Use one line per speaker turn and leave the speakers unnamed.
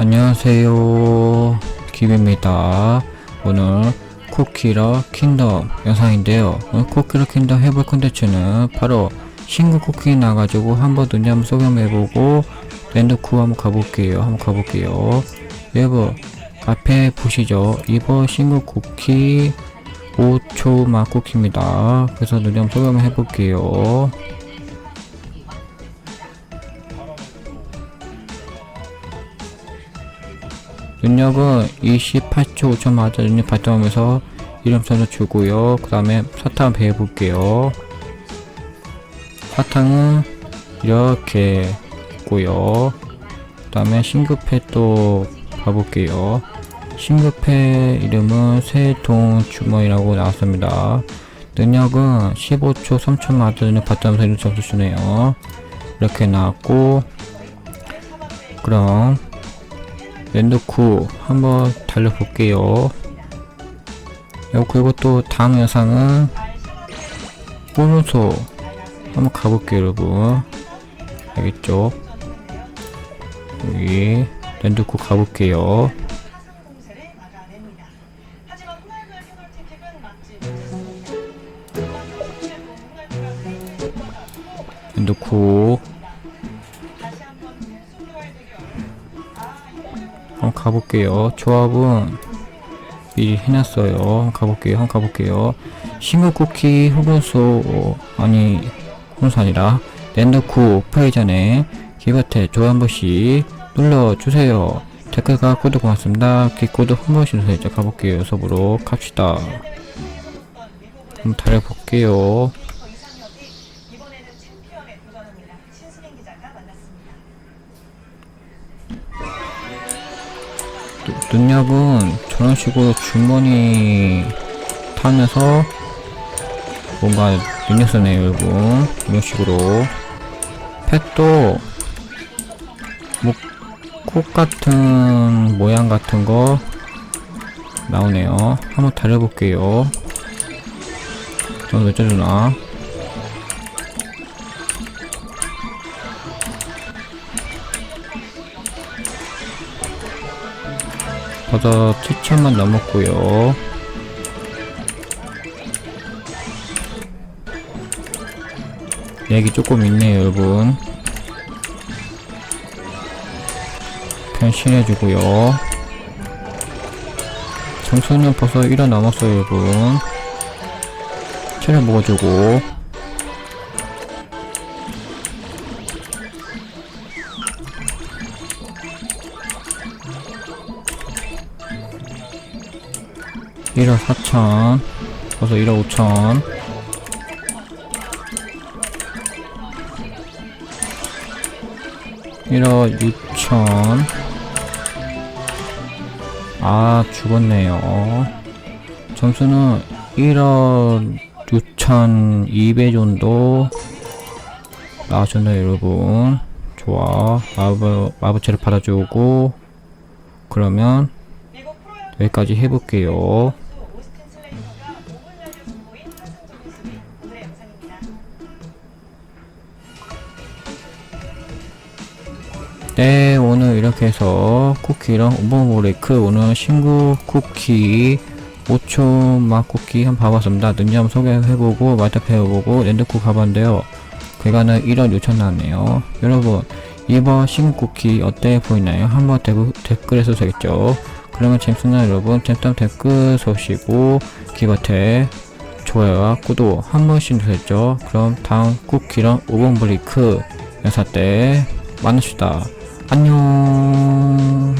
안녕하세요. 김입니다. 오늘 쿠키러 킹덤 영상인데요. 오늘 쿠키러 킹덤 해볼 컨텐츠는 바로 신규 쿠키 나가지고 한번 눈이 한번 소개해보고 랜드쿠 한번 가볼게요. 한번 가볼게요. 여러분 앞에 보시죠. 이번 신규 쿠키 5초 맛 쿠키입니다. 그래서 눈이 한번 소개 해볼게요 능력은 28초 5천 맞아 능력 발동하면서 이름 선수 주고요. 그 다음에 사탕 배워볼게요. 사탕은 이렇게 있고요. 그 다음에 신급해 또 봐볼게요. 신급해 이름은 새동 주머니라고 나왔습니다. 능력은 15초 3천 맞아 능력 발동하면서 이름 선수 주네요. 이렇게 나왔고 그럼 랜드쿠 한번 달려볼게요. 요 그리고 또 다음 영상은 보면서 한번 가볼게요 여러분 알겠죠? 여기 랜드쿠 가볼게요.
공세를
가볼게요. 조합은 미리 해놨어요. 가볼게요. 한번 가볼게요. 싱글 쿠키 흑운소 어, 아니 흑운소 아니라 랜더쿠 오프하기 전에 기버테 좋아요 한 번씩 눌러주세요. 댓글과 구독 고맙습니다. 기코드 한 번씩. 자 가볼게요. 수업으로 갑시다. 한번 달려볼게요. 능력은 저런 식으로 주머니 타면서 뭔가 능력 쓰네요 여러분 이런 식으로 펫도 뭐꽃 같은 모양 같은 거 나오네요. 한번 달려볼게요. 저는 왜 저러나 버섯 7천만 넘었고요. 얘기 조금 있네요 여러분. 변신해주고요. 점수는 벌써 1원 남았어요 여러분. 체력 먹어주고 일억 4천 벌써 1억 5천. 일억 6천. 아 죽었네요. 점수는 1억 6,200 정도 나와줬네요 여러분. 좋아. 마법, 마법체를 받아주고 그러면 여기까지 해볼게요
오늘
이렇게 해서 쿠키랑 오버브레이크 오늘 신구 쿠키 5초 맛 쿠키 한번 봐봤습니다 한번 소개해보고 말타 배워보고 랜드쿠 가봤는데요 그가는 1원 6천 나왔네요 여러분 이번 신구 쿠키 어때 보이나요? 한번 댓글, 댓글에 써주겠죠 그러면 재밌었나요 여러분? 재밌다면 댓글 써주시고 기버테 좋아요와 구독 한 번씩 누르셨죠 그럼 다음 쿠키랑 오버브레이크 영상 때 만납시다. 안녕.